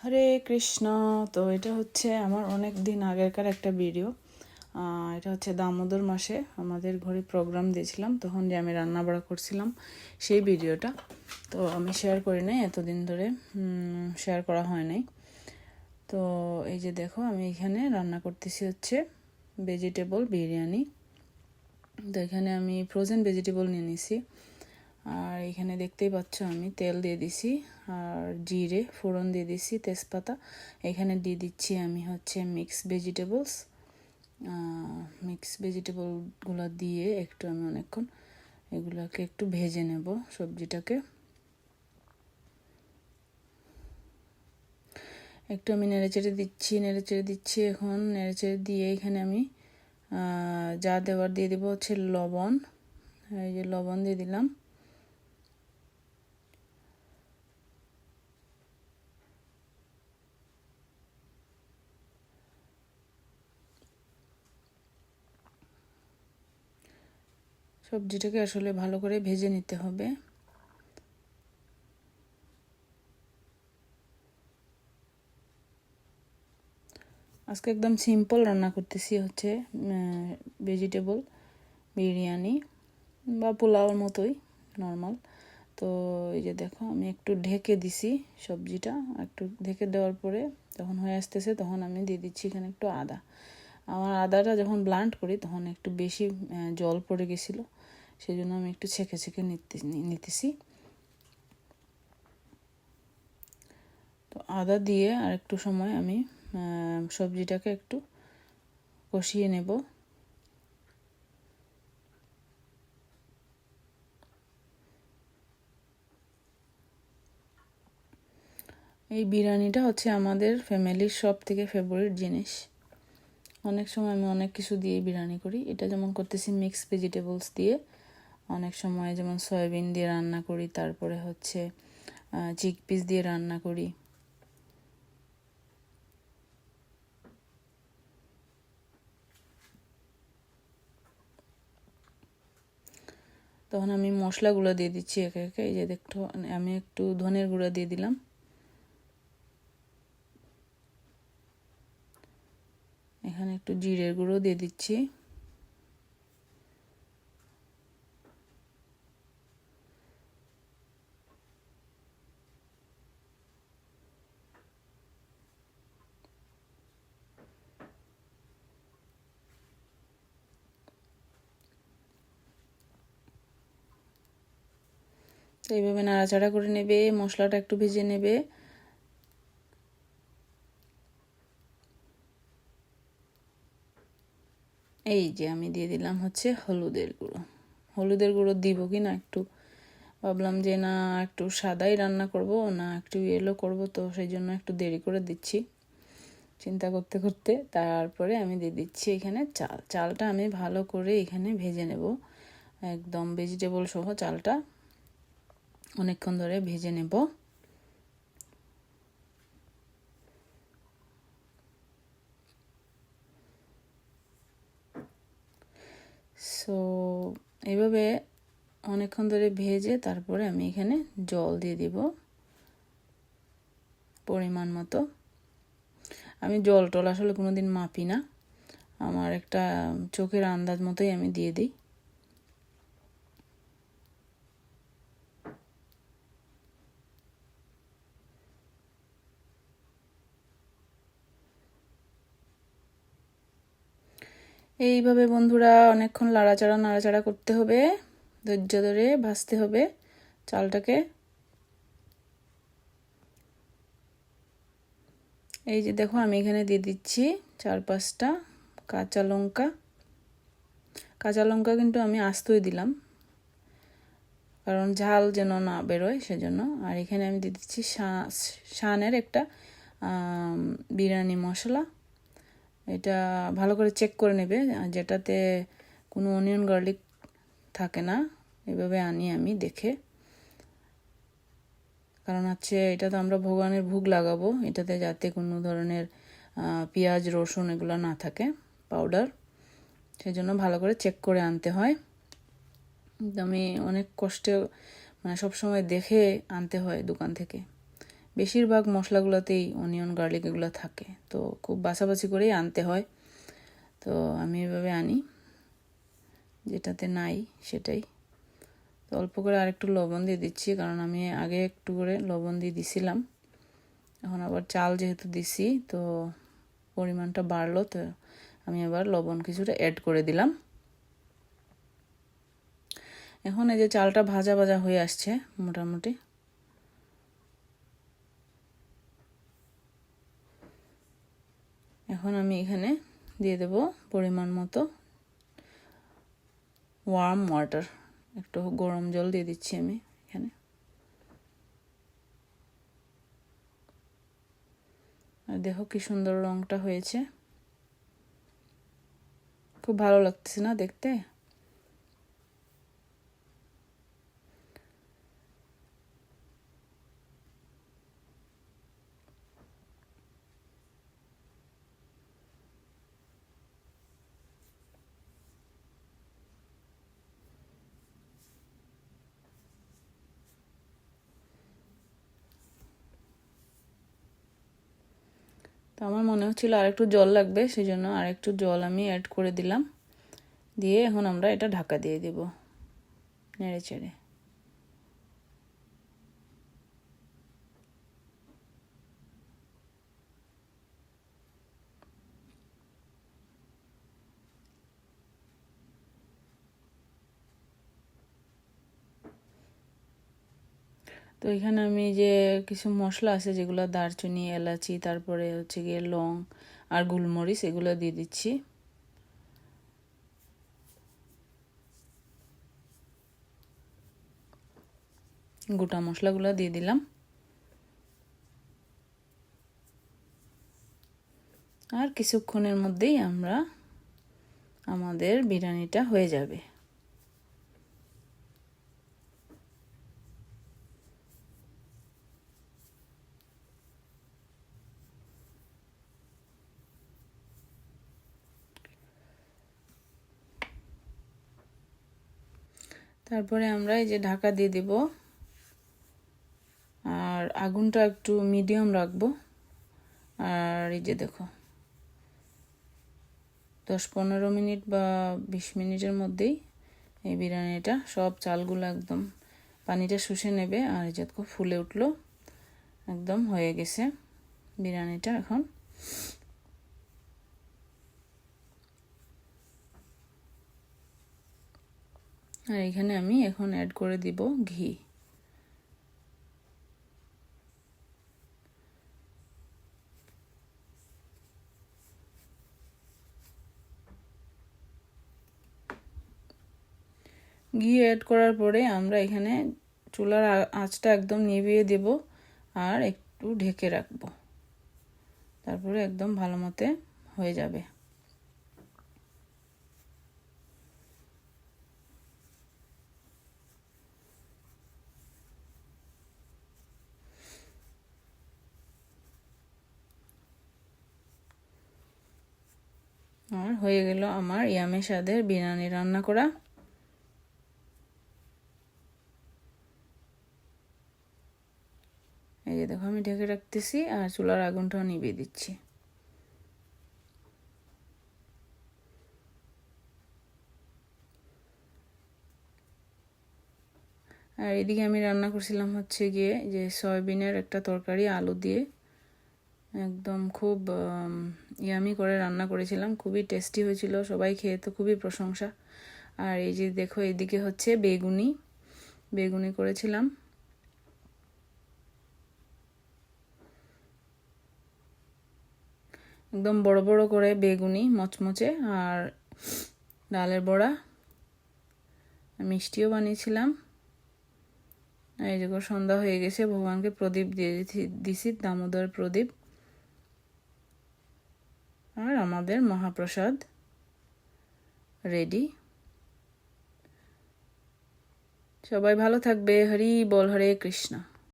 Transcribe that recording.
হরে কৃষ্ণ। তো এটা হচ্ছে আমার অনেক দিন আগেরকার একটা ভিডিও। এটা হচ্ছে দামোদর মাসে আমাদের ঘরে প্রোগ্রাম দিয়েছিলাম, তখন যে আমি রান্না বাড়া করছিলাম সেই ভিডিওটা। তো আমি শেয়ার করি নাই, এতদিন ধরে শেয়ার করা হয় নাই। তো এই যে দেখো, আমি এখানে রান্না করতেছি হচ্ছে ভেজিটেবল বিরিয়ানি। তো এখানে আমি ফ্রোজেন ভেজিটেবল নিয়ে নিছি। আর এখানে দেখতেই পাচ্ছ আমি তেল দিয়ে দিছি আর জিরে, ফোড়ন দিয়ে দিছি, তেজপাতা। এখানে দিয়ে দিচ্ছি আমি হচ্ছে মিক্স ভেজিটেবলস মিক্স ভেজিটেবলগুলো দিয়ে একটু আমি অনেকক্ষণ এগুলোকে একটু ভেজে নেব সবজিটাকে। একটু আমি নেড়েচেড়ে দিচ্ছি নেড়েচেড়ে দিচ্ছি এখন। নেড়েচেড়ে দিয়ে এখানে আমি যা দেওয়ার দিয়ে দেবো হচ্ছে লবণ। এই যে লবণ দিয়ে দিলাম। সবজিটাকে আসলে ভালো করে ভেজে নিতে হবে। আজকে একদম সিম্পল রান্না করতেছি হচ্ছে ভেজিটেবল বিরিয়ানি বা পোলাওর মতোই নর্মাল তো এই যে দেখো, আমি একটু ঢেকে দিছি সবজিটা। একটু ঢেকে দেওয়ার পরে যখন হয়ে আসতেছে তখন আমি দিয়ে দিচ্ছি এখানে একটু আদা। আমার আদাটা যখন ব্লান্ট করি তখন একটু বেশি জল পড়ে গেছিল। সেই জন্য আমি একটু ছেঁকে ছেঁকে নিতে নিতেছি। তো আদা দিয়ে আর একটু সময় আমি সবজিটাকে একটু কষিয়ে নেব। এই বিরিয়ানিটা হচ্ছে আমাদের ফ্যামিলির সব থেকে ফেভারিট জিনিস। অনেক সময় আমি অনেক কিছু দিয়ে বিরিয়ানি করি। এটা যেমন করতেছি মিক্স ভেজিটেবলস দিয়ে। অনেক সময় যেমন সয়াবিন দিয়ে রান্না করি, তারপরে হচ্ছে চিকপিস দিয়ে রান্না করি। তখন আমি মশলাগুলো দিয়ে দিচ্ছি একে একে, এই যে দেখতো আমি একটু ধনের গুঁড়া দিয়ে দিলাম। এখানে একটু জিরের গুঁড়ো দিয়ে দিচ্ছি। তো এইভাবে নাড়াচাড়া করে নেবে, মশলাটা একটু ভেজে নেবে। এই যে আমি দিয়ে দিলাম হচ্ছে হলুদের গুঁড়ো। হলুদের গুঁড়ো দিব কি না একটু? ভাবলাম যে না, একটু সাদাই রান্না করব, না একটু ইয়েলো করব, তো সেই জন্য একটু দেরি করে দিচ্ছি। চিন্তা করতে করতে তারপরে আমি দিয়ে দিচ্ছি এখানে চাল। চালটা আমি ভালো করে এখানে ভেজে নেব। একদম ভেজিটেবল সহ চালটা। অনেকক্ষণ ধরে ভেজে নেব। সো এইভাবে অনেকক্ষণ ধরে ভেজে তারপরে আমি এখানে জল দিয়ে দিব পরিমাণ মতো। আমি জল টল আসলে কোনো দিন মাপি না। আমার একটা চোখের আন্দাজ মতোই আমি দিয়ে দিই। এইভাবে বন্ধুরা অনেকক্ষণ লাড়াচাড়া নাড়াচাড়া করতে হবে, ধৈর্য ধরে ভাজতে হবে চালটাকে। এই যে দেখো, আমি এখানে দিয়ে দিচ্ছি চার পাঁচটা কাঁচা লঙ্কা। কাঁচা লঙ্কা কিন্তু আমি আস্তই দিলাম, কারণ ঝাল যেন না বেরোয় সেজন্য। আর এখানে আমি দিয়ে দিচ্ছি শানের একটা বিরিয়ানি মশলা। এটা ভালো করে চেক করে নেবে। যেটাতে কোনো অনিয়ন গার্লিক থাকে না, এভাবে আনি আমি দেখে। কারণ হচ্ছে এটা তো আমরা ভগবানের ভোগ লাগাবো, এটাতে যাতে কোনো ধরনের পেঁয়াজ, রসুন এগুলো না থাকে পাউডার সেই জন্য ভালো করে চেক করে আনতে হয়। আমি অনেক কষ্টে মানে সবসময় দেখে আনতে হয় দোকান থেকে। বেশিরভাগ মশলাগুলোতেই অনিয়ন গার্লিক এগুলো থাকে। তো খুব বাছাবাছি করেই আনতে হয়। তো আমি এভাবে আনি। যেটাতে নাই, সেটাই। তো অল্প করে আরেকটু লবণ দিয়ে দিচ্ছি, কারণ আমি আগে একটু করে লবণ দিয়ে দিছিলাম। এখন আবার চাল যেহেতু দিছি, তো পরিমাণটা বাড়লো, তো আমি আবার লবণ কিছুটা অ্যাড করে দিলাম। এখন এই যে চালটা ভাজা ভাজা হয়ে আসছে, মোটামুটি। এখন আমি এখানে দিয়ে দেব পরিমাণ মতো ওয়ার্ম ওয়াটার একটু গরম জল দিয়ে দিচ্ছি আমি এখানে। আর দেখো কি সুন্দর রংটা হয়েছে। খুব ভালো লাগতেছে না দেখতে? তো আমার মনে হচ্ছিল আরেকটু জল লাগবে সেই জন্য আর একটু জল আমি অ্যাড করে দিলাম। দিয়ে এখন আমরা এটা ঢাকা দিয়ে দেব, নেড়ে চেড়ে। তো এখানে আমি যে কিছু মশলা আছে, যেগুলো দারচিনি, এলাচি, তারপরে হচ্ছে গিয়ে লং আর গোলমরিচ, এগুলো দিয়ে দিচ্ছি। গোটা মশলাগুলো দিয়ে দিলাম। আর কিছুক্ষণের মধ্যেই আমরা আমাদের বিরিয়ানিটা হয়ে যাবে। তারপরে আমরা এই যে ঢাকা দিয়ে দিব। আর আগুনটা একটু মিডিয়াম রাখব। আর এই যে দেখো। দশ পনেরো মিনিট বা বিশ মিনিটের মধ্যেই এই বিরিয়ানিটা, সব চালগুলো একদম পানিটা শুষে নেবে। আর এই যে ফুলে উঠল। একদম হয়ে গেছে বিরিয়ানিটা এখন। আর এখানে আমি এখন অ্যাড করে দিব ঘি। ঘি অ্যাড করার পরে আমরা এখানে চুলার আঁচটা একদম নিভিয়ে দেব আর একটু ঢেকে রাখব। তারপরে একদম ভালো মতে হয়ে যাবে। আর হয়ে গেল আমার ইয়ামে স্বাদের বিরিয়ানি রান্না করা। এই যে দেখো, আমি ঢেকে রাখতেছি আর চুলার আগুনটাও নিভিয়ে দিচ্ছি। আর এদিকে আমি রান্না করছিলাম হচ্ছে গিয়ে যে সয়াবিনের একটা তরকারি আলু দিয়ে। একদম খুব ইয়ামি করে রান্না করেছিলাম। খুবই টেস্টি হয়েছিল। সবাই খেয়ে তো খুবই প্রশংসা। আর এই যে দেখো, এদিকে হচ্ছে বেগুনি। বেগুনি করেছিলাম। একদম বড় বড় করে বেগুনি মচমচে আর ডালের বড়া। মিষ্টিও বানিয়েছিলাম। এই যে সন্ধ্যা হয়ে গেছে। ভগবানকে প্রদীপ দিয়ে দিছি, দামোদর প্রদীপ। আর আমাদের মহাপ্রসাদ রেডি। সবাই ভালো থাকবে। হরি বল হরে কৃষ্ণ।